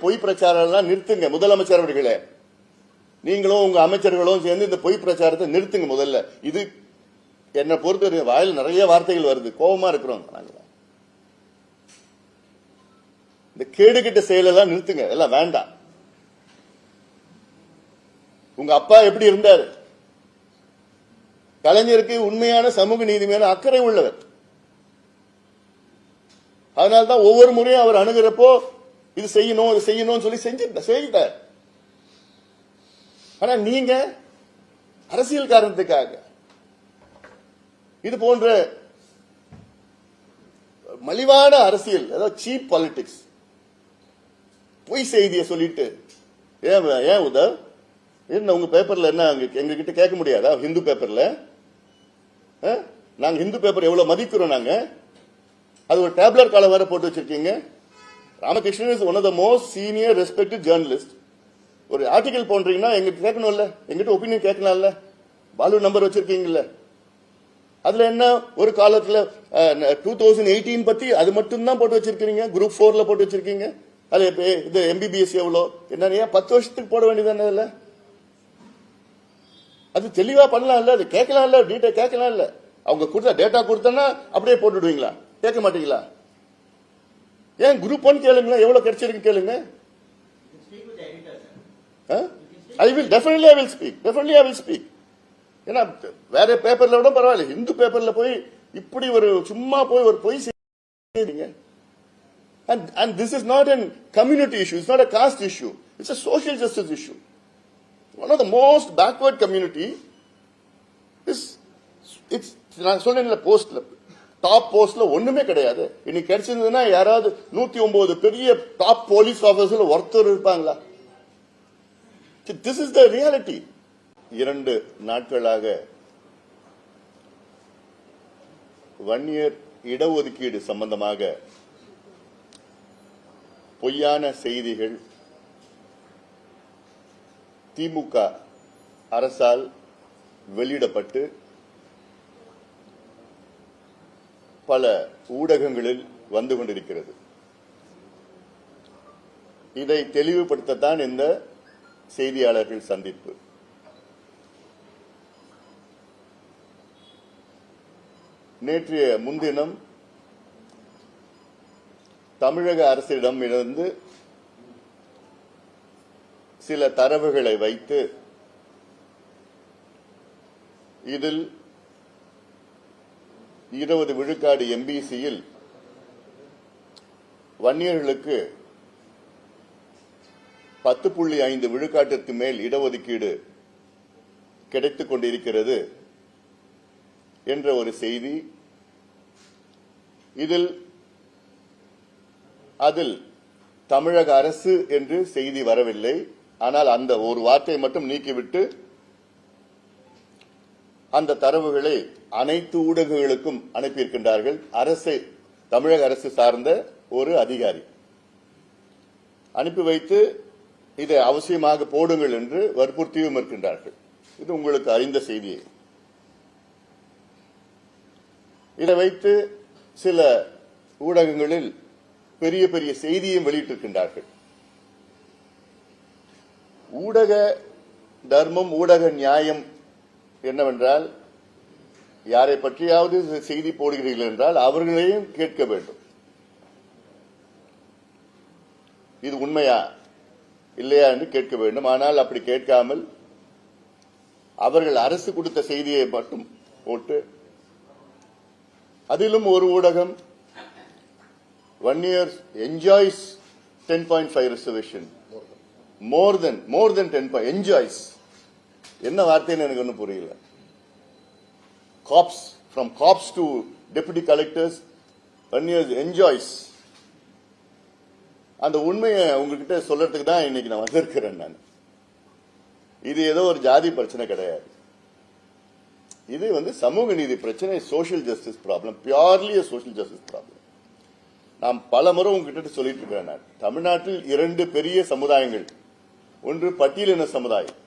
பொய் பிரச்சாரம் நிறுத்துங்க முதலமைச்சர் அவர்களே நீங்களும் உங்க அமைச்சர்களும் சேர்ந்து இந்த பொய் பிரச்சாரத்தை நிறுத்துங்க முதல்ல. இது என்னை பொறுத்த வாயில் நிறைய வார்த்தைகள் வருது. கோபமா இருக்கிறோம் நாங்க. இந்த கேடுகிட்ட செயலெல்லாம் நிறுத்துங்க. எல்லாம் வேண்டாம். உங்க அப்பா எப்படி இருந்தாரு? கலைஞருக்கு உண்மையான சமூக நீதி மேல அக்கறை உள்ளவர். அதனால்தான் ஒவ்வொரு முறையும் அவர் அணுகிறப்போ இது செய்யணும் இது செய்யணும்னு சொல்லி செஞ்சு செய்தார் ஆனா நீங்க அரசியல் காரணத்துக்காக இது போன்ற மலிவான அரசியல் அதாவது சீப் பாலிடிக்ஸ் பொய் செய்தியை சொல்லிட்டு ஏன் ஏன் உதவ் என்ன உங்க பேப்பர்ல என்ன எங்ககிட்ட கேட்க முடியாதா? ஹிந்து பேப்பர்ல நாங்க ஹிந்து பேப்பர் எவ்வளவு மதிக்கிறோம் நாங்க? அது ஒரு டேப்லெட் காலம் வேற போட்டு வச்சிருக்கீங்க. Ramakrishnan is one of the most senior respected journalist ஒரு ஆர்டிகல் போன்றீங்கன்னா எங்கிட்ட கேட்கணும்ல. எங்கிட்ட ஒப்பீனியன் கேட்கலாம்ல. பாலு நம்பர் வச்சிருக்கீங்கல்ல. அதுல என்ன? ஒரு காலத்துல டூ தௌசண்ட் எயிட்டீன் பத்தி அது மட்டும் தான் போட்டு வச்சிருக்கீங்க குரூப் போர்ல போட்டு வச்சிருக்கீங்க. அது இது எம்பிபிஎஸ் எவ்வளோ? என்ன ஏன் பத்து வருஷத்துக்கு போட வேண்டியதானே இல்லை அது தெளிவா பண்ணலாம்ல அது கேட்கலாம் இல்ல டீட்டெயில் கேட்கலாம்ல. அவங்க கொடுத்த டேட்டா கொடுத்தனா அப்படியே போட்டுடுவீங்களா? கேட்க மாட்டீங்களா? ஏன் குரூப் ஒன் கேளுங்க எவ்வளவு கிடைச்சிருக்கு கேளுங்க. I will definitely I will speak definitely I will speak ஏன்னா வேற பேப்பர்ல விட பரவாயில்ல இந்து பேப்பர்ல போய் இப்படி ஒரு சும்மா போய் ஒரு பொய் செய்றீங்க. And and this is not a community issue it's not a caste issue it's social social issue one of the most backward community is it's நான் சொன்னேன்ல போஸ்ட்ல டாப் போஸ்ட்ல ஒண்ணுமே கிடையாது. இன்னைக்கு கிடைச்சிருந்ததுன்னா யாராவது நூத்தி ஒன்பது பெரிய டாப் போலீஸ் ஆபீசர்ல ஒருத்தர் இருப்பாங்களா? திஸ் இஸ் த ரியாலிட்டி இரண்டு நாட்களாக வன்னியர் இடஒதுக்கீடு சம்பந்தமாக பொய்யான செய்திகள் திமுக அரசால் வெளியிடப்பட்டு பல ஊடகங்களில் வந்து கொண்டிருக்கிறது. இதை தெளிவுபடுத்தத்தான் இந்த செய்தியாளர்கள் சந்திப்பு. நேற்றைய முன்தினம் தமிழக அரசிடம் இருந்து சில தரவுகளை வைத்து இதில் இருபது விழுக்காடு எம்பிசியில் வன்னியர்களுக்கு பத்து புள்ளி ஐந்து விழுக்காட்டிற்கு மேல் இடஒதுக்கீடு கிடைத்துக் கொண்டிருக்கிறது என்ற ஒரு செய்தி. இதில் அதில் தமிழக அரசு என்று செய்தி வரவில்லை. ஆனால் அந்த ஒரு வார்த்தையை மட்டும் நீக்கிவிட்டு அந்த தரவுகளை அனைத்து ஊடகங்களுக்கும் அனுப்பியிருக்கின்றார்கள். அரசை தமிழக அரசு சார்ந்த ஒரு அதிகாரி. அனுப்பி வைத்து இதை அவசியமாக போடுங்கள் என்று வற்புறுத்தியும் இருக்கின்றார்கள். இது உங்களுக்கு அறிந்த செய்தியை. இதை வைத்து சில ஊடகங்களில் பெரிய பெரிய செய்தியும் வெளியிட்டிருக்கின்றார்கள். ஊடக தர்மம் ஊடக நியாயம் என்னவென்றால் யாரை பற்றியாவது செய்தி போடுகிறீர்கள் என்றால் அவர்களையும் கேட்க வேண்டும். இது உண்மையா? இல்லையா என்று கேட்க வேண்டும். ஆனால் அப்படி கேட்காமல் அவர்கள் அரசு கொடுத்த செய்தியை மட்டும் போட்டு அதிலும் ஒரு ஊடகம் one year enjoys ten point five reservation more than more than ten point enjoys என்ன வார்த்தைன்னு எனக்கு ஒன்றும் புரியல. Cops from cops to deputy collectors years enjoys அந்த உண்மையை உங்ககிட்ட சொல்றதுக்கு தான் இன்னைக்கு நான் வந்திருக்கிறேன் நான். இது ஏதோ ஒரு ஜாதி பிரச்சனை கிடையாது. இது வந்து சமூக நீதி பிரச்சனை social justice problem purely social justice problem நான் பல முறை உங்ககிட்ட சொல்லிட்டு இருக்கிறேன் நான். தமிழ்நாட்டில் இரண்டு பெரிய சமுதாயங்கள் ஒன்று பட்டியலின சமுதாயம்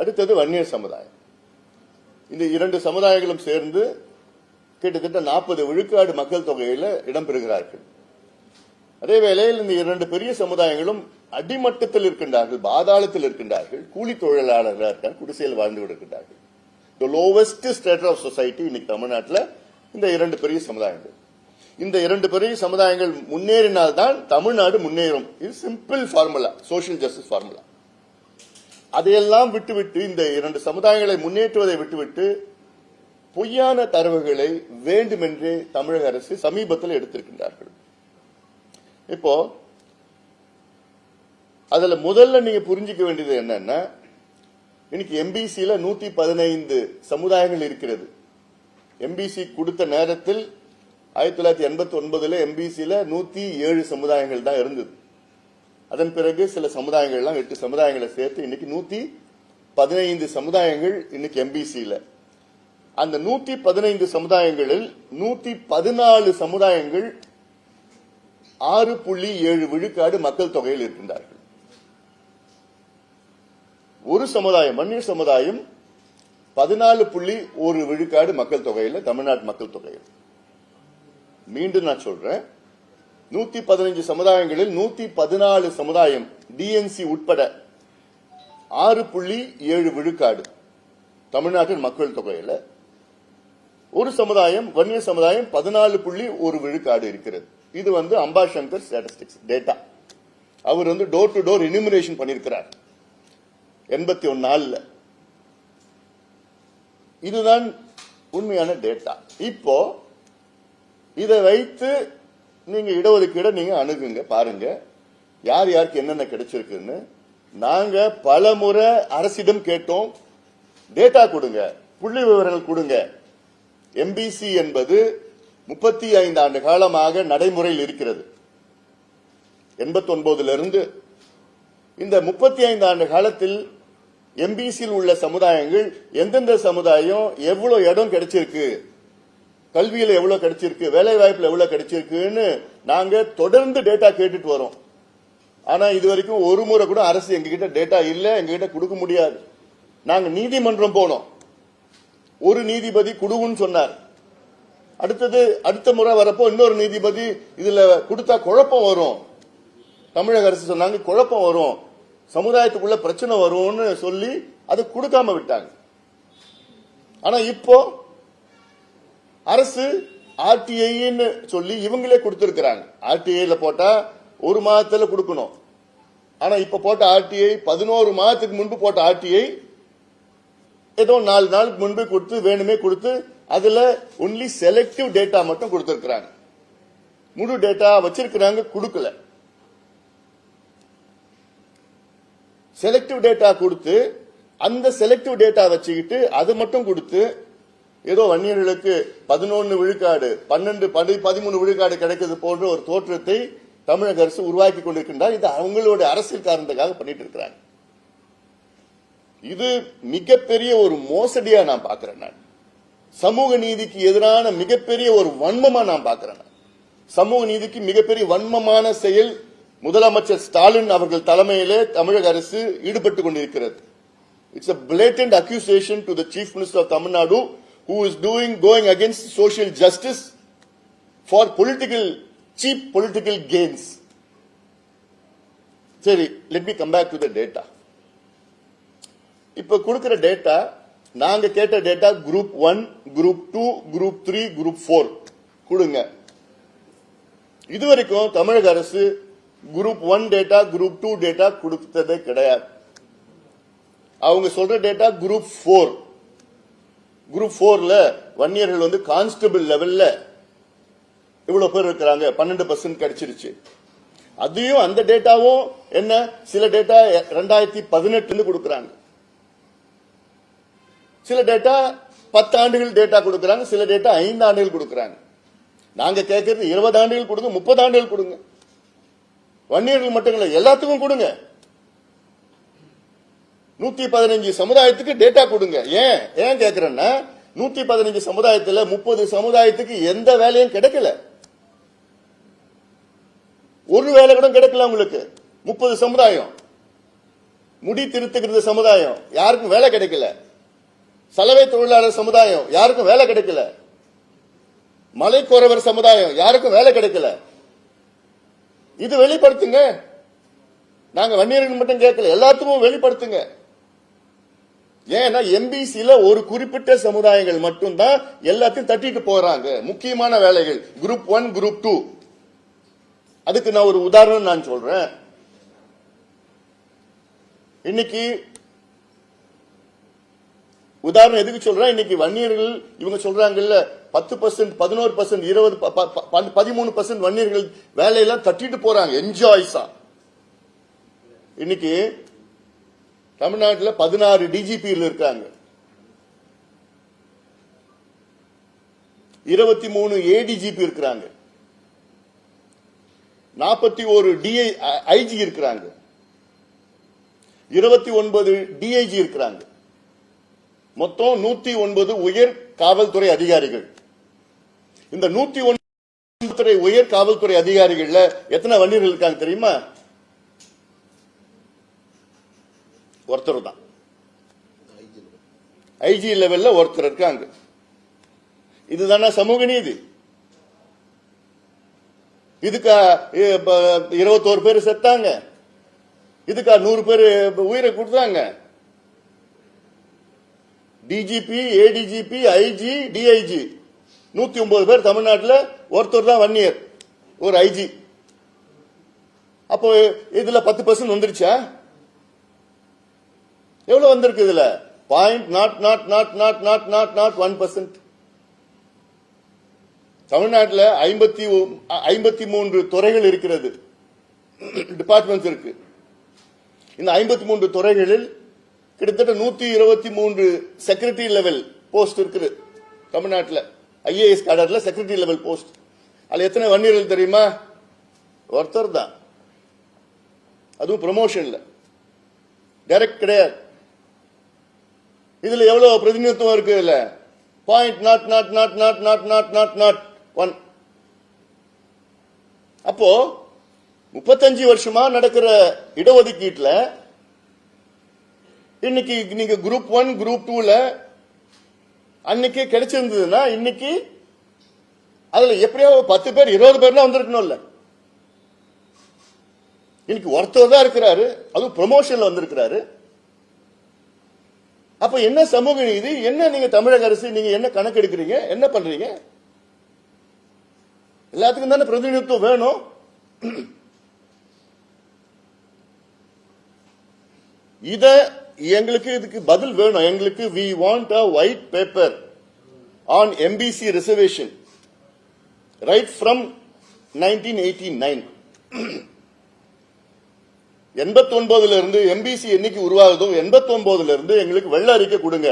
அடுத்தது வன்னியர் சமுதாயம். இந்த இரண்டு சமுதாயங்களும் சேர்ந்து கிட்டத்தட்ட நாற்பது விழுக்காடு மக்கள் தொகையில் இடம்பெறுகிறார்கள். அதே வேளையில் இந்த இரண்டு பெரிய சமுதாயங்களும் அடிமட்டத்தில் இருக்கின்றார்கள் பாதாளத்தில் இருக்கின்றார்கள் கூலி தொழிலாளர்களாக இருக்காங்க குடிசையில் வாழ்ந்து கொண்டிருக்கின்றார்கள். The lowest state of society இன்னைக்கு தமிழ்நாட்டில் இந்த இரண்டு பெரிய சமுதாயங்கள். இந்த இரண்டு பெரிய சமுதாயங்கள் முன்னேறினால்தான் தமிழ்நாடு முன்னேறும். இது simple formula social justice formula அதையெல்லாம் விட்டுவிட்டு இந்த இரண்டு சமுதாயங்களை முன்னேற்றுவதை விட்டுவிட்டு பொய்யான தரவுகளை வேண்டுமென்றே தமிழக அரசு சமீபத்தில் எடுத்திருக்கின்றார்கள். இப்போ அதுல முதல்ல நீங்க புரிஞ்சுக்க வேண்டியது என்னன்னா இன்னைக்கு எம்பிசியில நூத்தி பதினைந்து சமுதாயங்கள் இருக்கிறது. எம்பிசி கொடுத்த நேரத்தில் ஆயிரத்தி தொள்ளாயிரத்தி எண்பத்தி ஒன்பதுல எம்பிசியில நூத்தி ஏழு சமுதாயங்கள் தான் இருந்தது. அதன் பிறகு சில சமுதாயங்கள்லாம் எட்டு சமுதாயங்களை சேர்த்து இன்னைக்கு நூத்தி பதினைந்து சமுதாயங்கள் இன்னைக்கு எம்பிசியில அந்த நூத்தி பதினைந்து சமுதாயங்களில் நூத்தி பதினாலு சமுதாயங்கள் ஆறு புள்ளி ஏழு விழுக்காடு மக்கள் தொகையில் இருக்கின்றார்கள். ஒரு சமுதாயம் மன்னிர் சமுதாயம் பதினாலு புள்ளி ஒரு விழுக்காடு மக்கள் தொகையில் தமிழ்நாட்டு மக்கள் தொகையில். மீண்டும் நான் சொல்றேன். நூத்தி பதினஞ்சு சமுதாயங்களில் நூத்தி பதினாலு சமுதாயம் டிஎன்சி உட்பட ஆறு புள்ளி ஏழு விழுக்காடு தமிழ்நாட்டின் மக்கள் தொகையில ஒரு சமுதாயம் வன்னிய சமுதாயம் பதினாலு புள்ளி ஒரு விழுக்காடு இருக்கிறது. இது வந்து அம்பாசங்கர் ஸ்டாட்டிஸ்டிக்ஸ் டேட்டா அவர் வந்து டோர் டு டோர் இனிமினேஷன் பண்ணியிருக்கிறார். எண்பத்தி ஒன்னு நாளில் இதுதான் உண்மையான டேட்டா இப்போ இதை வைத்து நீங்க இடஒதுக்கீட நீங்க அணுகுங்க பாருங்க. யார் யாருக்கு என்னென்ன கிடைச்சிருக்குன்னு. நாங்க பல முறை அரசிடம் கேட்டோம். டேட்டா கொடுங்க. புள்ளி விவரங்கள் கொடுங்க. எம்பிசி என்பது முப்பத்தி ஐந்து ஆண்டு காலமாக நடைமுறையில் இருக்கிறது. எண்பத்தி ஒன்பதுல இருந்து இந்த முப்பத்தி ஐந்து ஆண்டு காலத்தில் எம்பிசியில் உள்ள சமுதாயங்கள் எந்தெந்த சமுதாயம் எவ்வளவு இடம் கிடைச்சிருக்கு கல்வியில் எவ்வளவு கிடைச்சிருக்கு வேலை வாய்ப்பில் எவ்வளவு கிடைச்சிருக்குன்னு நாங்க தொடர்ந்து டேட்டா கேட்டுட்டு வரோம். ஆனா இது வரைக்கும் ஒரு முறை கூட அரசு எங்ககிட்ட டேட்டா இல்ல எங்ககிட்ட கொடுக்க முடியாது. நாங்க நீதிமன்றம் போனோம். ஒரு நீதிபதி குடுவுன்னு சொன்னார். அடுத்தது அடுத்த முறை வரப்போ இன்னொரு நீதிபதி இதுல கொடுத்தா குழப்பம் வரும். தமிழக அரசு சொன்னாங்க குழப்பம் வரும். சமுதாயத்துக்குள்ள பிரச்சனை வரும்னு சொல்லி அதை கொடுக்காம விட்டாங்க. ஆனா இப்போ அரசு ஆர்டிஐன்னு சொல்லி இவங்களே கொடுத்திருக்கிறாங்க. ஆர்டிஐல போட்டா ஒரு மாதத்துல கொடுக்கணும். ஆனா இப்ப போட்ட ஆர்டிஐ பதினோரு மாதத்துக்கு முன்பு போட்ட ஆர்டிஐ ஏதோ நாலு நாளுக்கு முன்பு கொடுத்து வேணுமே கொடுத்து அதுல ஒன்லி செலக்டிவ் டேட்டா மட்டும் கொடுத்திருக்கிறாங்க. முழு டேட்டா வச்சிருக்கிறாங்க கொடுக்கல. செலக்டிவ் டேட்டா கொடுத்து அந்த செலக்டிவ் டேட்டா வச்சுக்கிட்டு அது மட்டும் கொடுத்து ஏதோ வன்னியர்களுக்கு பதினொன்று விழுக்காடு பன்னெண்டு பதி- பதிமூணு விழுக்காடு கிடைக்கிறது போன்ற ஒரு தோற்றத்தை தமிழக அரசு உருவாக்கி கொண்டிருக்கின்றார். இது அவங்களுடைய அரசியல் காரணத்துக்காக பண்ணிட்டு இருக்கிறாங்க. இது மிகப்பெரிய ஒரு மோசடியா நான் பார்க்கிறேன் நான். சமூக நீதிக்கு எதிரான மிகப்பெரிய ஒரு வன்மமா நான் பார்க்கிறேன் சமூக நீதிக்கு மிகப்பெரிய வன்மமான செயல் முதலமைச்சர் ஸ்டாலின் அவர்கள் தலைமையிலே தமிழக அரசு ஈடுபட்டு கொண்டிருக்கிறது. It's a blatant accusation to the chief minister of who is doing going against social justice for political cheap political gains. சரி let me come back to the data இப்ப கொடுக்கிற டேட்டா நாங்க கேட்ட data group one group two group three group four கொடுங்க. இதுவரைக்கும் தமிழக அரசு group one data group two data கொடுத்ததே கிடையாது. அவங்க சொல்ற டேட்டா குரூப் ஃபோர் குரூப் போர்ல வன்னியர்கள் வந்து கான்ஸ்டபிள் லெவல்ல இவ்வளவு பேர் இருக்கிறாங்க. பன்னெண்டு பர்சன்ட் கிடைச்சிருச்சு. அதையும் அந்த டேட்டாவும் என்ன? சில டேட்டா ரெண்டாயிரத்தி பதினெட்டுல கொடுக்கறாங்க. சில டேட்டா பத்து ஆண்டுகள் டேட்டா கொடுக்கறாங்க. சில டேட்டா ஐந்து ஆண்டுகள் கொடுக்கறாங்க. நாங்க கேட்கறது இருபது ஆண்டுகள் கொடுங்க முப்பது ஆண்டுகள் கொடுங்க. வன்னியர்கள் மட்டும் இல்லை எல்லாத்துக்கும் கொடுங்க. நூத்தி பதினஞ்சு சமுதாயத்துக்கு டேட்டா கொடுங்க. ஏன்? ஏன் கேக்குறேன்னா நூத்தி பதினஞ்சு சமுதாயத்துல முப்பது சமுதாயத்துக்கு எந்த வேலையும் கிடைக்கல. ஒரு வேலை கூட கிடைக்கல உங்களுக்கு முப்பது சமுதாயம். முடி திருத்துக்கிறது சமுதாயம். யாருக்கும் வேலை கிடைக்கல. சலவை தொழிலாளர் சமுதாயம். யாருக்கும் வேலை கிடைக்கல. மலைக்கோரவர் சமுதாயம். யாருக்கும் வேலை கிடைக்கல. இது வெளிப்படுத்துங்க. நாங்க வன்னியர்கள் மட்டும் கேட்கல. எல்லாத்துக்கும் வெளிப்படுத்துங்க. ஏன்னா எம்பிசில ஒரு குறிப்பிட்ட சமுதாயங்கள் மட்டும்தான் எல்லாத்தையும் தட்டிட்டு போறாங்க. முக்கியமான வேலைகள். குரூப் ஒன் குரூப் டூ அதுக்கு நான் ஒரு உதாரணம் நான் சொல்றேன். இன்னைக்கு உதாரணம் எதுக்கு சொல்றேன்? இன்னைக்கு வன்னியர்கள் இவங்க சொல்றாங்கல்ல பத்து பர்சன்ட் பதினோரு பர்சன்ட் இருபது ப- ப- ப- பதிமூணு பர்சன்ட் வன்னியர்கள் வேலையெல்லாம் தட்டிட்டு போறாங்க. என்ஜாய்ஸா இன்னைக்கு தமிழ்நாட்டில் பதினாறு டிஜிபியில் இருக்காங்க. இருபத்தி மூணு ஏடிஜிபி இருக்கிறாங்க. நாற்பத்தி ஒரு டிஐ ஐஜி இருக்கிறாங்க. இருபத்தி ஒன்பது டிஐஜி இருக்கிறாங்க. மொத்தம் நூத்தி ஒன்பது உயர் காவல்துறை அதிகாரிகள். இந்த நூத்தி ஒன்பது உயர் காவல்துறை அதிகாரிகள்ல எத்தனை வன்னியர்கள் இருக்காங்க தெரியுமா? ஒருத்தர் தான். ஐஜி லெவல்ல ஒருத்தர் இருக்காங்க. இதுதானே சமூக நீதி? இதுக்கா இருபத்தோரு பேர் செத்தாங்க. இதுக்கா நூறு பேர் உயிரை கொடுத்தாங்க. டிஜிபி ஏடிஜிபி ஐஜி டிஐஜி நூத்தி ஒன்பது பேர் தமிழ்நாட்டில் ஒருத்தர் தான் வன்னியர். ஒரு ஐஜி அப்போ இதுல பத்து பர்சன்ட் வந்துருச்சா? எவ்வளவு வந்திருக்கு இதுல? Point naught naught naught naught naught naught naught one percent தமிழ்நாட்டில் ஐம்பத்தி ஐம்பத்தி மூன்று துறைகள் இருக்கிறது. டிபார்ட்மெண்ட்ஸ் இருக்கு. இந்த ஐம்பத்தி மூன்று துறைகளில் கிட்டத்தட்ட நூத்தி இருபத்தி மூன்று செக்ரட்டரி லெவல் போஸ்ட் இருக்குது தமிழ்நாட்டில். ஐஏஎஸ் கேடர்ல செக்ரட்டரி லெவல் போஸ்ட் அதுல எத்தனை வன்னியர்கள் தெரியுமா? ஒருத்தர் தான் அதுவும் ப்ரமோஷன்ல டைரக்ட் கிடையாது. இதுல எவ்வளவு பிரதிநிதித்துவம் இருக்கு இதுல? Point naught naught naught naught naught naught naught naught one அப்போ முப்பத்தஞ்சு வருஷமா நடக்கிற இடஒதுக்கீட்டுல இன்னைக்கு நீங்க குரூப் ஒன் குரூப் டூல அன்னைக்கு கிடைச்சிருந்ததுன்னா இன்னைக்கு அதுல எப்படியோ பத்து பேர் இருபது பேர்லாம் வந்திருக்கணும்ல இன்னைக்கு ஒருத்தர் தான் இருக்கிறாரு அதுவும் ப்ரொமோஷன்ல வந்திருக்கிறாரு. அப்ப என்ன சமூக நீதி? என்ன நீங்க தமிழக அரசு நீங்க என்ன கணக்கு எடுக்கிறீங்க என்ன பண்றீங்க? எல்லாத்துக்கும் தானே பிரதிநிதித்துவம் வேணும். இத எங்களுக்கு இதுக்கு பதில் வேணும். எங்களுக்கு we want a white paper on MBC reservation right from nineteen eighty nine எண்பத்தி ஒன்பதுல இருந்து எம்பிசி என்னைக்கு உருவாகுதோ எண்பத்தி ஒன்பதுல இருந்து எங்களுக்கு வெள்ள அறிக்கை கொடுங்க.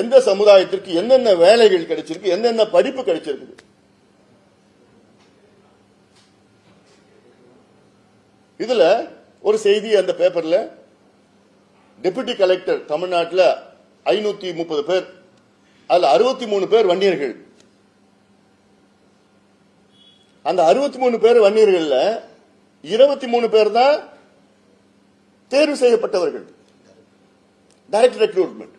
எந்த சமுதாயத்திற்கு என்னென்ன வேலைகள் கிடைச்சிருக்கு என்னென்ன படிப்பு கிடைச்சிருக்கு இதுல ஒரு செய்தி அந்த பேப்பர்ல டெபுட்டி கலெக்டர் தமிழ்நாட்டில் ஐநூத்தி முப்பது பேர் அதுல அறுபத்தி மூணு பேர் வன்னியர்கள். அந்த அறுபத்தி மூணு பேர் வன்னியர்கள்ல இருபத்தி மூணு பேர் தான் தேர்வு செய்யப்பட்டவர்கள். டைரக்ட் ரெக்ரூட்மெண்ட்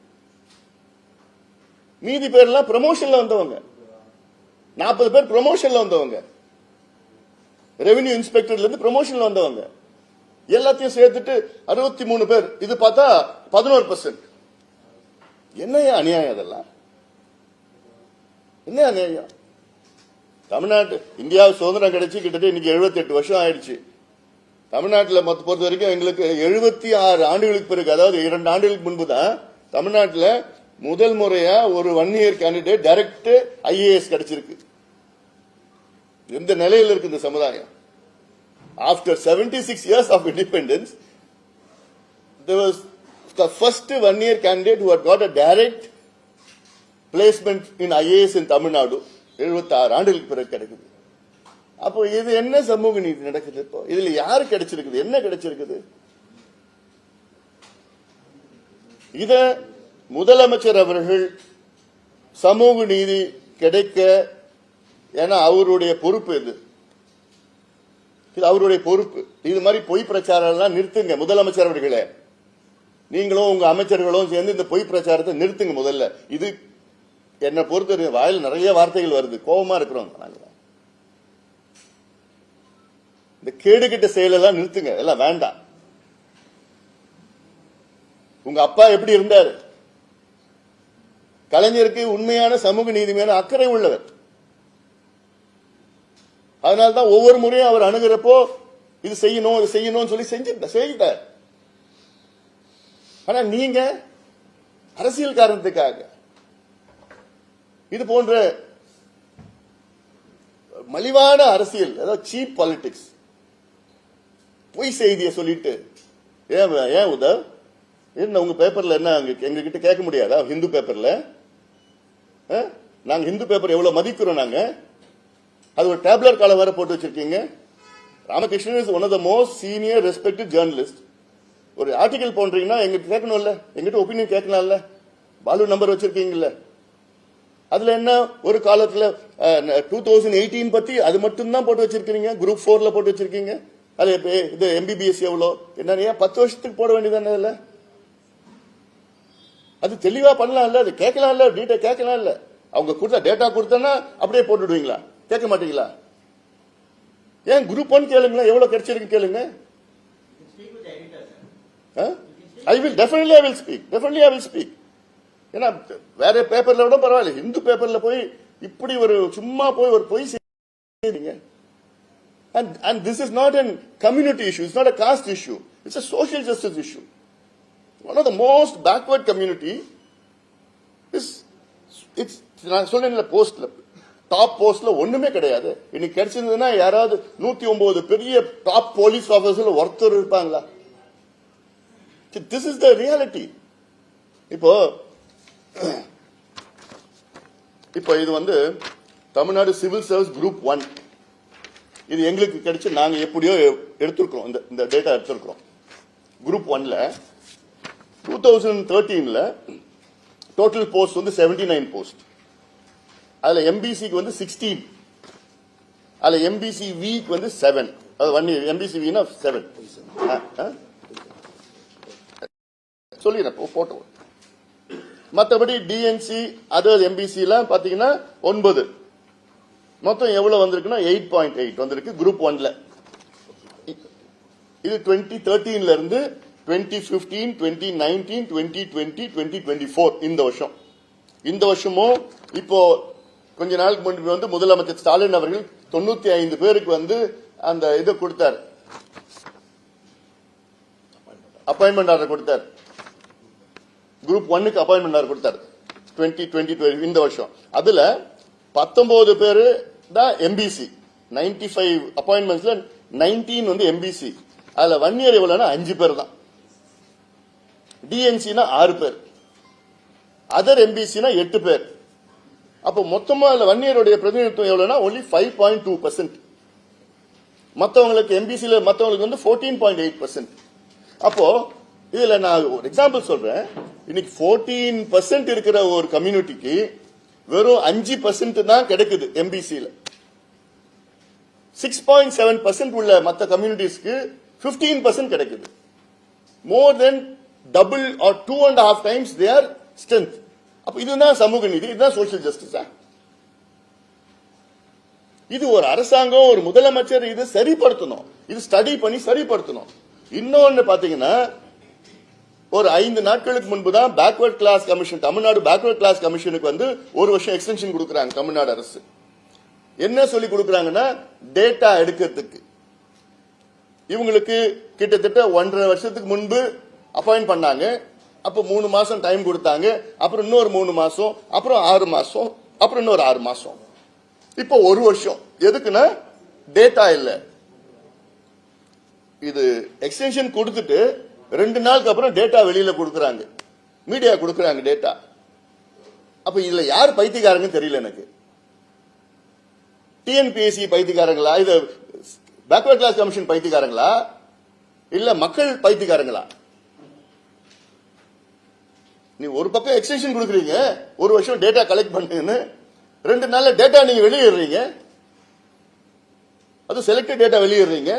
மீதி பேர்லாம் ப்ரமோஷன்ல வந்தவங்க. நாற்பது பேர் ப்ரமோஷன்ல வந்தவங்க. ரெவென்யூ இன்ஸ்பெக்டர்ல இருந்து ப்ரமோஷன்ல வந்தவங்க. எல்லாத்தையும் சேர்த்துட்டு அறுபத்தி மூணு பேர். இது பார்த்தா பதினோரு பர்சன்ட் என்னையா அநியாயம் அதெல்லாம் என்ன அநியாயம்? தமிழ்நாட்டு இந்தியாவுக்கு சுதந்திரம் கிடைச்சி கிட்டத்தட்ட இன்னைக்கு 78 வருஷம் ஆயிடுச்சு. தமிழ்நாட்டில் மொத்த பொறுத்த வரைக்கும் எங்களுக்கு எழுபத்தி ஆறு ஆண்டுகளுக்கு பிறகு அதாவது இரண்டு ஆண்டுகளுக்கு முன்பு தான் தமிழ்நாட்டில் முதல் முறையா ஒரு one year candidate direct IAS கிடைச்சிருக்கு. எந்த நிலையில் இருக்கு இந்த சமுதாயம்? After seventy six years of independence first one year candidate one year candidate who had got a in placement in IAS in Tamil Nadu. 76 ஆண்டுகளுக்கு பிறகு கிடைக்குது. அப்போ இது என்ன சமூக நீதி நடக்குது இப்போ? இதுல யாரு கிடைச்சிருக்குது? என்ன கிடைச்சிருக்குது? இத முதலமைச்சர் அவர்கள் சமூக நீதி கிடைக்க ஏன்னா அவருடைய பொறுப்பு இது. இது அவருடைய பொறுப்பு. இது மாதிரி பொய் பிரச்சாரம் எல்லாம் நிறுத்துங்க முதலமைச்சர் அவர்களே. நீங்களும் உங்க அமைச்சர்களும் சேர்ந்து இந்த பொய் பிரச்சாரத்தை நிறுத்துங்க முதல்ல. இது என்னை பொறுத்த வாயில் நிறைய வார்த்தைகள் வருது. கோபமா இருக்கிறோம் நாங்கள் இந்த கேடுகிட்ட செயலெல்லாம் நிறுத்துங்க. எல்லாம் வேண்டாம். உங்க அப்பா எப்படி இருந்தாரு? கலைஞருக்கு உண்மையான சமூக நீதி மேல அக்கறை உள்ளவர். அதனால்தான் ஒவ்வொரு முறையும் அவர் அணுகிறப்போ இது செய்யணும் இது செய்யணும்னு சொல்லி செஞ்சு செய்தார் ஆனா நீங்க அரசியல் காரணத்துக்காக இது போன்ற மலிவான அரசியல் அதாவது சீப் பாலிடிக்ஸ் பொய் செய்தியை சொல்லிட்டு. ஏன் ஏன் உதவ் என்ன உங்க பேப்பர்ல என்ன எங்ககிட்ட கேட்க முடியாதா? ஹிந்து பேப்பர்ல ஆ? நாங்க ஹிந்து பேப்பர் எவ்வளவு மதிக்கிறோம் நாங்க? அது ஒரு டேப்லர் காலம் வேற போட்டு வச்சிருக்கீங்க. Ramakrishnan is one of the most senior respected journalist ஒரு ஆர்டிகல் போன்றீங்கன்னா எங்கிட்ட கேட்கணும்ல. எங்கிட்ட ஒப்பீனியன் கேட்கலாம்ல. பாலு நம்பர் வச்சிருக்கீங்கல்ல. அதுல என்ன ஒரு காலத்துல டூ தௌசண்ட் எயிட்டீன் பத்தி அது மட்டும் தான் போட்டு வச்சிருக்கீங்க குரூப் போர்ல போட்டு வச்சிருக்கீங்க. அது இது எம்பிபிஎஸ் எவ்வளோ? என்ன ஏன் பத்து வருஷத்துக்கு போட வேண்டியதானே இல்லை அது தெளிவா பண்ணலாம்ல அது கேட்கலாம் இல்ல டீட்டெயில் கேட்கலாம்ல. அவங்க கொடுத்த டேட்டா கொடுத்தனா அப்படியே போட்டுடுவீங்களா? கேட்க மாட்டீங்களா? ஏன் குரூப் ஒன் கேளுங்களேன் எவ்வளவு கிடைச்சிருக்கு கேளுங்க. I will definitely I will speak definitely I will speak ஏன்னா வேற பேப்பர்ல விட பரவாயில்ல. இந்து பேப்பர்ல போய் இப்படி ஒரு சும்மா போய் ஒரு பொய் செய்யுங்க and and this is not a community issue it's not a caste issue it's a social justice issue. One of the most backward community is it's நான் சொன்னேன்ல போஸ்ட்ல டாப் போஸ்ட்ல ஒண்ணுமே கிடையாது. இன்னைக்கு கிடைச்சிருந்ததுன்னா யாராவது நூத்தி ஒன்பது பெரிய டாப் போலீஸ் ஆபீசர்ல ஒருத்தர் இருப்பாங்களா? திஸ் இஸ் த ரியாலிட்டி இப்போ இப்போ இது வந்து Tamil Nadu civil service group one இது எங்களுக்கு கிடைச்சு நாங்க எப்படியோ எடுத்திருக்கிறோம். இந்த இந்த டேட்டா எடுத்திருக்கிறோம். குரூப் ஒன்ல டூ தௌசண்ட் தேர்ட்டீன்ல டோட்டல் போஸ்ட் வந்து செவன்டி நைன் போஸ்ட் அதுல எம்பிசிக்கு வந்து சிக்ஸ்டீன் அதுல எம்பிசி விக்கு வந்து செவன் அது ஒன் எம்பிசி வினா செவன் சொல்லிடுறேன் போட்டோ. மற்றபடி டிஎன்சி அதர் எம்பிசி எல்லாம் பாத்தீங்கன்னா ஒன்பது. மொத்தம் எவ்வளவு வந்திருக்குன்னா எயிட் பாயிண்ட் எயிட் வந்திருக்கு குரூப் ஒன்ல இது டுவெண்ட்டி தேர்ட்டீன்ல இருந்து twenty fifteen twenty nineteen twenty twenty twenty twenty four இந்த வருஷம். இந்த வருஷமும் இப்போ கொஞ்ச நாளுக்கு முன்பு வந்து முதலமைச்சர் ஸ்டாலின் அவர்கள் தொண்ணூத்தி ஐந்து பேருக்கு வந்து அந்த இதை கொடுத்தார். அப்பாயின்மெண்ட் ஆர்டர் கொடுத்தார். குரூப் ஒன்னுக்கு அப்பாயின்மெண்ட் ஆர்டர் கொடுத்தார். டுவெண்ட்டி டுவெண்ட்டி இந்த வருஷம். அதுல பத்தொன்பது பேரு தான் எம்பிசி நைன்டி ஃபைவ் அப்பாயின்மெண்ட்ஸ்ல நைன்டீன் வந்து எம்பிசி அதுல ஒன் இயர் எவ்வளோனா அஞ்சு பேர் தான். டிஎன்சினா ஆறு பேர். அதர் எம்பிசினா எட்டு பேர். அப்போ மொத்தமா அதுல ஒன் இயருடைய பிரதிநிதித்துவம் எவ்வளோனா only five point two percent மற்றவங்களுக்கு எம்பிசியில் மற்றவங்களுக்கு வந்து ஃபோர்டீன் பாயிண்ட் எயிட் பர்சன்ட் அப்போ இதுல நான் ஒரு எக்ஸாம்பிள் சொல்றேன். இன்னைக்கு ஃபோர்டீன் பர்சன்ட் இருக்கிற ஒரு கம்யூனிட்டிக்கு வெறும் அஞ்சு பர்சன்ட் தான் கிடைக்குது எம்பிசியில் சிக்ஸ் பாயிண்ட் செவன் பர்சன்ட் உள்ள மற்ற கம்யூனிட்டிஸ்க்கு பிப்டீன் பர்சன்ட் கிடைக்குது. More than double or two and half times their strength அப்ப இதுதான் சமூக நீதி இதுதான் சோசியல் ஜஸ்டிஸா இது ஒரு அரசாங்கம் ஒரு முதலமைச்சர் இது சரிப்படுத்தணும். இது ஸ்டடி பண்ணி சரிப்படுத்தணும். இன்னொன்னு பாத்தீங்கன்னா ஒரு ஐந்து நாட்களுக்கு முன்பு தான் backward class commission Tamil Nadu backward class கமிஷனுக்கு வந்து ஒரு வருஷம் எக்ஸ்டென்ஷன் கொடுக்குறாங்க தமிழ்நாடு அரசு. என்ன சொல்லி கொடுக்குறாங்கன்னா டேட்டா எடுக்கிறதுக்கு. இவங்களுக்கு கிட்டத்தட்ட ஒன்றரை வருஷத்துக்கு முன்பு அப்பாயிண்ட் பண்ணாங்க. அப்ப மூணு மாசம் டைம் கொடுத்தாங்க. அப்புறம் இன்னொரு மூணு மாசம் அப்புறம் ஆறு மாசம் அப்புறம் இன்னொரு ஆறு மாசம். இப்போ ஒரு வருஷம். எதுக்குன்னா டேட்டா இல்லை. இது எக்ஸ்டென்ஷன் கொடுத்துட்டு ரெண்டு நாளுக்கு அப்புறம் டேட்டா வெளியில கொடுக்குறாங்க. மீடியா கொடுக்குறாங்க டேட்டா அப்ப இதுல யார் பைத்தியக்காரங்கன்னு தெரியல எனக்கு. டிஎன்பிஎஸ்சி பைத்தியக்காரங்களா? இது பேக்வர்ட் கிளாஸ் கமிஷன் பைத்தியக்காரங்களா? இல்ல மக்கள் பைத்தியக்காரங்களா? நீ ஒரு பக்கம் எக்ஸ்டென்ஷன் கொடுக்குறீங்க ஒரு வருஷம் டேட்டா கலெக்ட் பண்ணுங்கன்னு ரெண்டு நாள்ல டேட்டா நீங்க வெளியிடுறீங்க. அது செலக்டட் டேட்டா வெளியிடுறீங்க.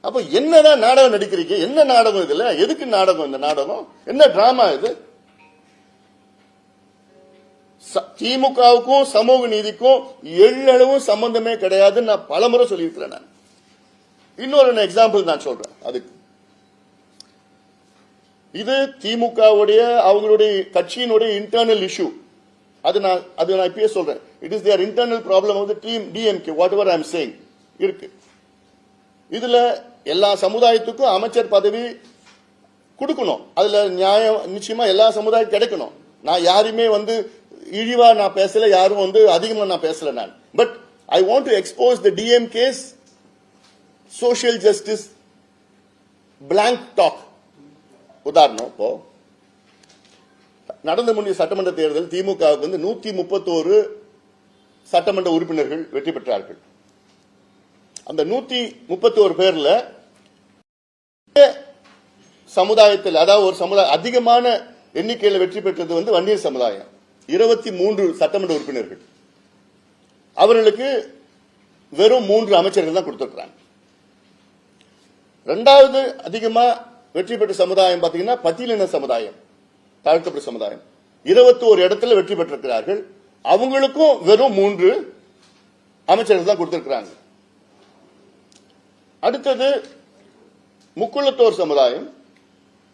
அப்ப என்னதான் நாடகம் நடிக்கிறீங்க? என்ன நாடகம் இதுல எதுக்கு நாடகம் இந்த நாடகம்? என்ன டிராமா இது? ச- திமுகவுக்கும் சமூக நீதிக்கும் எள்ளளவும் சம்பந்தமே கிடையாதுன்னு நான் பலமுறை சொல்லியிருக்கிறேன் நான். இன்னொரு எக்ஸாம்பிள் நான் சொல்றேன். அதுக்கு. இது திமுகவுடைய அவங்களுடைய கட்சியினுடைய இன்டர்னல் இஷ்யூ அது நான் அது நான் இப்பயே சொல்றேன். It is their internal problem of the team DMK whatever I'm saying இருக்கு. இதுல எல்லா சமுதாயத்துக்கும் அமைச்சர் பதவி கொடுக்கணும். அதுல நியாயம் நிச்சயமா எல்லா சமுதாயம் கிடைக்கணும். நான் யாரையுமே வந்து இழிவா நான் பேசல யாரும் வந்து அதிகமா நான் பேசல நான். But I want to expose the DMK's social justice blank talk உதாரணம் இப்போ நடந்து முடிய சட்டமன்ற தேர்தல் திமுகவுக்கு வந்து நூத்தி முப்பத்தோரு சட்டமன்ற உறுப்பினர்கள் வெற்றி பெற்றார்கள். அந்த நூத்தி முப்பத்தோரு பேர்ல சமுதாயத்தில் அதாவது ஒரு சமுதாயம் அதிகமான எண்ணிக்கையில் வெற்றி பெற்றது வந்து வன்னியர் சமுதாயம். இருபத்தி மூன்று சட்டமன்ற உறுப்பினர்கள். அவர்களுக்கு வெறும் மூன்று அமைச்சர்கள் தான் கொடுத்திருக்கிறாங்க. ரெண்டாவது அதிகமா வெற்றி பெற்ற சமுதாயம் பார்த்தீங்கன்னா பட்டியலின சமுதாயம் தாழ்த்தப்பட்ட சமுதாயம். இருபத்தி ஒரு இடத்துல வெற்றி பெற்றிருக்கிறார்கள். அவங்களுக்கும் வெறும் மூன்று அமைச்சர்கள் தான் கொடுத்திருக்கிறாங்க. அடுத்தது முக்குளத்தோர் சமுதாயம்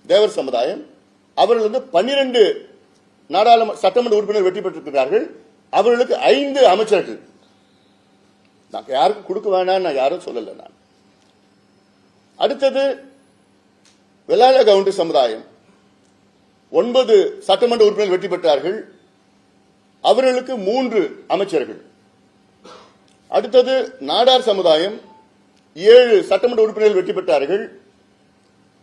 தேவர் சமுதாயம். அவர்கள் வந்து பன்னிரண்டு நாடாளுமன்ற சட்டமன்ற உறுப்பினர் வெற்றி பெற்றிருக்கிறார்கள். அவர்களுக்கு ஐந்து அமைச்சர்கள். நான் யாருக்கும் கொடுக்க வேணாம் நான் யாரும் சொல்லல நான். அடுத்தது வெள்ளாள கவுண்டி சமுதாயம். ஒன்பது சட்டமன்ற உறுப்பினர் வெற்றி பெற்றார்கள். அவர்களுக்கு மூன்று அமைச்சர்கள். அடுத்தது நாடார் சமுதாயம். ஏழு சட்டமன்ற உறுப்பினர்கள் வெற்றி பெற்றார்கள்.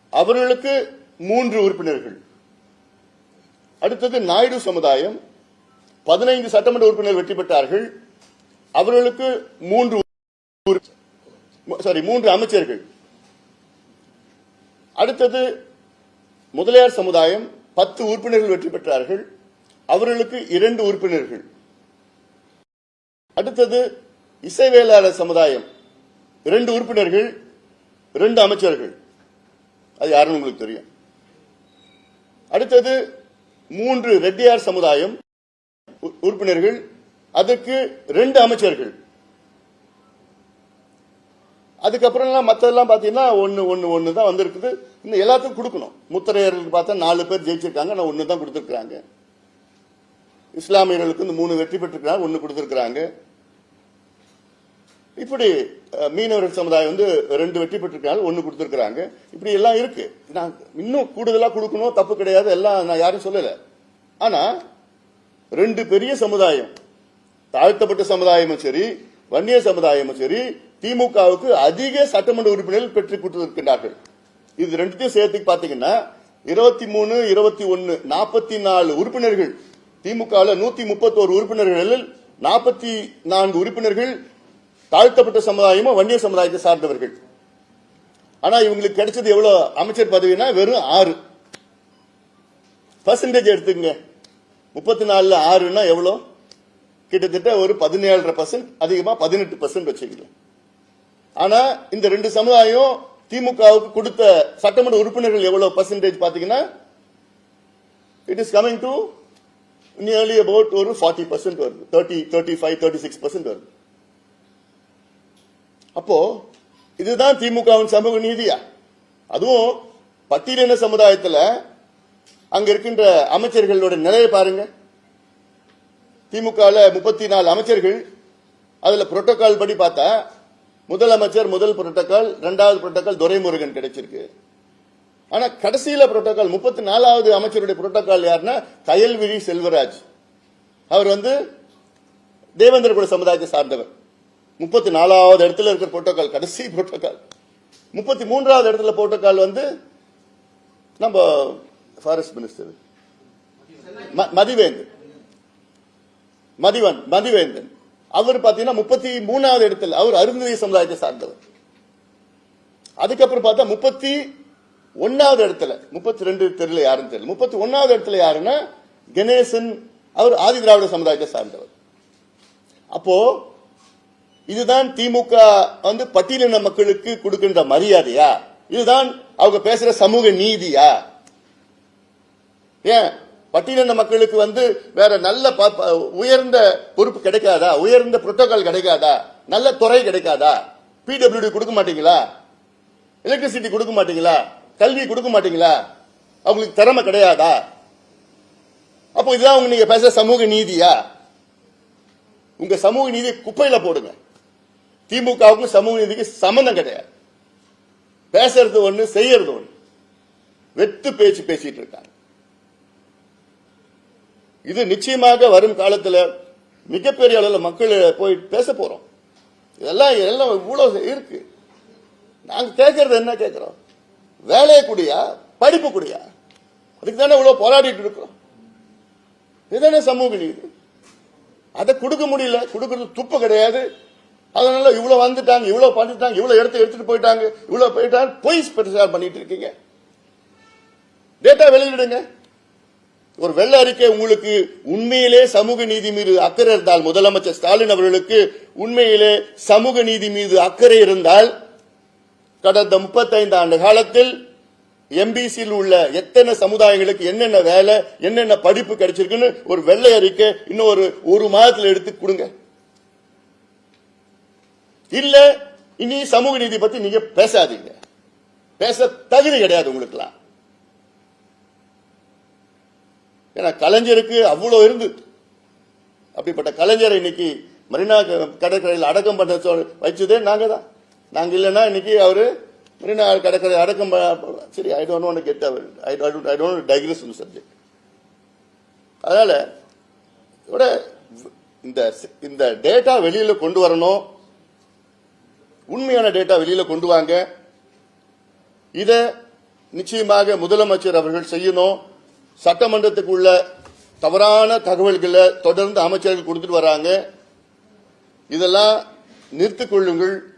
அவர்களுக்கு மூன்று உறுப்பினர்கள். அடுத்தது நாயுடு சமுதாயம். பதினைந்து சட்டமன்ற உறுப்பினர்கள் வெற்றி பெற்றார்கள். அவர்களுக்கு மூன்று சாரி மூன்று அமைச்சர்கள். அடுத்தது முதலியார் சமுதாயம். பத்து உறுப்பினர்கள் வெற்றி பெற்றார்கள். அவர்களுக்கு இரண்டு உறுப்பினர்கள். அடுத்தது இசைவேளாளர் சமுதாயம். இரண்டு உறுப்பினர்கள் இரண்டு அமைச்சர்கள். அது யாருன்னு உங்களுக்கு தெரியும். அடுத்தது மூன்று ரெட்டியார் சமுதாயம் உ- உறுப்பினர்கள் அதற்கு ரெண்டு அமைச்சர்கள். அதுக்கப்புறம் மற்றதெல்லாம் பார்த்தீங்கன்னா ஒன்று ஒன்று ஒன்று தான் வந்திருக்குது. இன்னும் எல்லாத்துக்கும் கொடுக்கணும். முத்தரையர்களுக்கு பார்த்தா நாலு பேர் ஜெயிச்சிருக்காங்க நான் ஒன்று தான் கொடுத்துருக்காங்க இஸ்லாமியர்களுக்கு இந்த மூணு வெற்றி பெற்றிருக்கிறாங்க ஒன்று கொடுத்துருக்காங்க இப்படி மீனவர்கள் சமுதாயம் வந்து ரெண்டு வெற்றி பெற்றிருக்காங்க ஒன்று கொடுத்துருக்குறாங்க. இப்படி எல்லாம் இருக்கு. நான் இன்னும் கூடுதலாக கொடுக்கணும் தப்பு கிடையாது எல்லாம் நான் யாரும் சொல்லலை. ஆனா ரெண்டு பெரிய சமுதாயம் தாழ்த்தப்பட்ட சமுதாயமும் சரி வன்னிய சமுதாயமும் சரி திமுகவுக்கு அதிக சட்டமன்ற உறுப்பினர்கள் பெற்றுக் கொடுத்திருக்கின்றார்கள். இது ரெண்டுத்தையும் சேர்த்து பாத்தீங்கன்னா இருபத்தி மூணு இருபத்தி ஒன்னு நாற்பத்தி நாலு உறுப்பினர்கள் திமுகவில் நூத்தி முப்பத்தோரு உறுப்பினர்களில் நாற்பத்தி நான்கு உறுப்பினர்கள் தாழ்த்தப்பட்ட சமுதாயமும் வன்னிய சமுதாயத்தை சார்ந்தவர்கள். ஆனா இவங்களுக்கு கிடைச்சது எவ்வளவு? அமைச்சர் பதவினா வெறும் ஆறு. பர்சன்டேஜ் எடுத்துங்க முப்பத்தி நாலுல ஆறுன்னா எவ்வளோ கிட்டத்தட்ட ஒரு பதினேழரை பர்சன்ட் அதிகமா பதினெட்டு பர்சன்ட் வச்சுக்கலாம் ஆனா இந்த ரெண்டு சமுதாயம் திமுகவுக்கு கொடுத்த சட்டமன்ற உறுப்பினர்கள் எவ்வளவு பர்சன்டேஜ் பாத்தீங்கன்னா it is coming to nearly about ஒரு ஃபார்ட்டி பர்சன்ட் வருது. Thirty thirty five thirty six percent வருது. அப்போ இதுதான் திமுகவின் சமூக நீதியா? அதுவும் பட்டியலின சமுதாயத்தில் அங்க இருக்கின்ற அமைச்சர்களோட நிலையை பாருங்க. திமுகவில் முப்பத்தி நாலு அமைச்சர்கள் அதுல புரோட்டோகால் படி பார்த்தா முதலமைச்சர் முதல் புரோட்டோகால் இரண்டாவது புரோட்டோகால் துரைமுருகன் கிடைச்சிருக்கு. ஆனா கடைசியில புரோட்டோகால் முப்பத்தி நாலாவது அமைச்சருடைய புரோட்டோகால் யாருன்னா கயல்விழி செல்வராஜ். அவர் வந்து தேவேந்திர குல சமுதாயத்தை சார்ந்தவர். முப்பத்தி நாலாவது இடத்துல இருக்கிற புரோட்டோக்கால் கடைசி புரோட்டோக்கால் முப்பத்தி மூன்றாவது இடத்துல புரோட்டோக்கால் வந்து நம்ம ஃபாரஸ்ட் மினிஸ்டர் ம- மதிவேந்தன். மதிவன் மதிவேந்தன். அவர் பாத்தீங்கன்னா முப்பத்தி மூணாவது இடத்துல அவர் அருந்ததி சமுதாயத்தை சார்ந்தவர். அதுக்கப்புறம் பார்த்தா முப்பத்தி ஒன்னாவது இடத்துல முப்பத்தி ரெண்டு தெருல யாருன்னு தெரியல. முப்பத்தி ஒன்னாவது இடத்துல யாருன்னா கணேசன் அவர் ஆதி திராவிட சமுதாயத்தை சார்ந்தவர். அப்போ இதுதான் திமுக வந்து பட்டியலின மக்களுக்கு கொடுக்கின்ற மரியாதையா? இதுதான் அவங்க பேசுற சமூக நீதியா? ஏன்? பட்டியலின மக்களுக்கு வந்து வேற நல்ல ப- உயர்ந்த பொறுப்பு கிடைக்காதா? உயர்ந்த புரோட்டோகால் கிடைக்காதா? நல்ல துறை கிடைக்காதா? பிடபிள்யூடி கொடுக்க மாட்டீங்களா? எலக்ட்ரிசிட்டி கொடுக்க மாட்டீங்களா? கல்வி கொடுக்க மாட்டீங்களா? அவங்களுக்கு திறமை கிடையாதா? அப்போ இதுதான் அவங்க நீங்க பேச சமூக நீதியா? உங்க சமூக நீதி குப்பையில போடுங்க. திமுகவுக்கும் சமூக நீதிக்கு சம்பந்தம் கிடையாது. பேசுறது ஒண்ணு செய்யறது ஒண்ணு. வெத்து பேச்சு பேசிட்டு இருக்காங்க. இது நிச்சயமாக வரும் காலத்துல மிகப்பெரிய அளவில் மக்கள் போய் பேச போறோம். இதெல்லாம் எல்லாம் இவ்வளவு இருக்கு. நாங்க கேட்கறது என்ன கேட்கிறோம் வேலையை கூடியா? படிப்பு கூடியா? அதுக்கு தானே இவ்வளவு போராடிட்டு இருக்கிறோம். இதுதானே சமூக நீதி. அதை கொடுக்க முடியல கொடுக்கறது துப்பு கிடையாது. அதனால இவ்வளவு வந்துட்டாங்க இவ்வளவு பண்ணிட்டாங்க இவ்வளவு இடத்த எடுத்துட்டு போயிட்டாங்க இவ்வளவு போயிட்டாங்க பொய் பிரச்சாரம் பண்ணிட்டு இருக்கீங்க. டேட்டா வெளியிடுங்க. ஒரு வெள்ள அறிக்கை உங்களுக்கு உண்மையிலே சமூக நீதி மீது அக்கறை இருந்தால் முதலமைச்சர் ஸ்டாலின் அவர்களுக்கு உண்மையிலே சமூக நீதி மீது அக்கறை இருந்தால் கடந்த 35 ஆண்டு காலத்தில் எம்பிசியில் உள்ள எத்தனை சமுதாயங்களுக்கு என்னென்ன வேலை என்னென்ன படிப்பு கிடைச்சிருக்குன்னு ஒரு வெள்ளை அறிக்கை இன்னும் ஒரு ஒரு மாதத்தில் எடுத்து கொடுங்க. இல்ல இனி சமூக நீதி பத்தி நீங்க பேசாதீங்க. பேச தகுதி கிடையாது உங்களுக்குலாம் ஏன்னா கலைஞருக்கு அவ்வளவு இருந்து அப்படிப்பட்ட கலைஞரை இன்னைக்கு மரினா கடற்கரையில் அடக்கம் பண்ண வச்சதே நாங்க தான். நாங்க இல்லைன்னா இன்னைக்கு அவரு மரினா கடற்கரை அடக்கம் சரி I don't want get I I don't digress இந்த சப்ஜெக்ட் அதனால இந்த இந்த டேட்டா வெளியில கொண்டு வரணும். உண்மையான டேட்டா வெளியில கொண்டு வாங்க. இத நிச்சயமாக முதலமைச்சர் அவர்கள் செய்யணும். சட்டமன்றத்துக்குள்ள தவறான தகவல்களை தொடர்ந்து அமைச்சர்கள் கொடுத்துட்டு வராங்க. இதெல்லாம் நிறுத்திக் கொள்ளுங்கள்.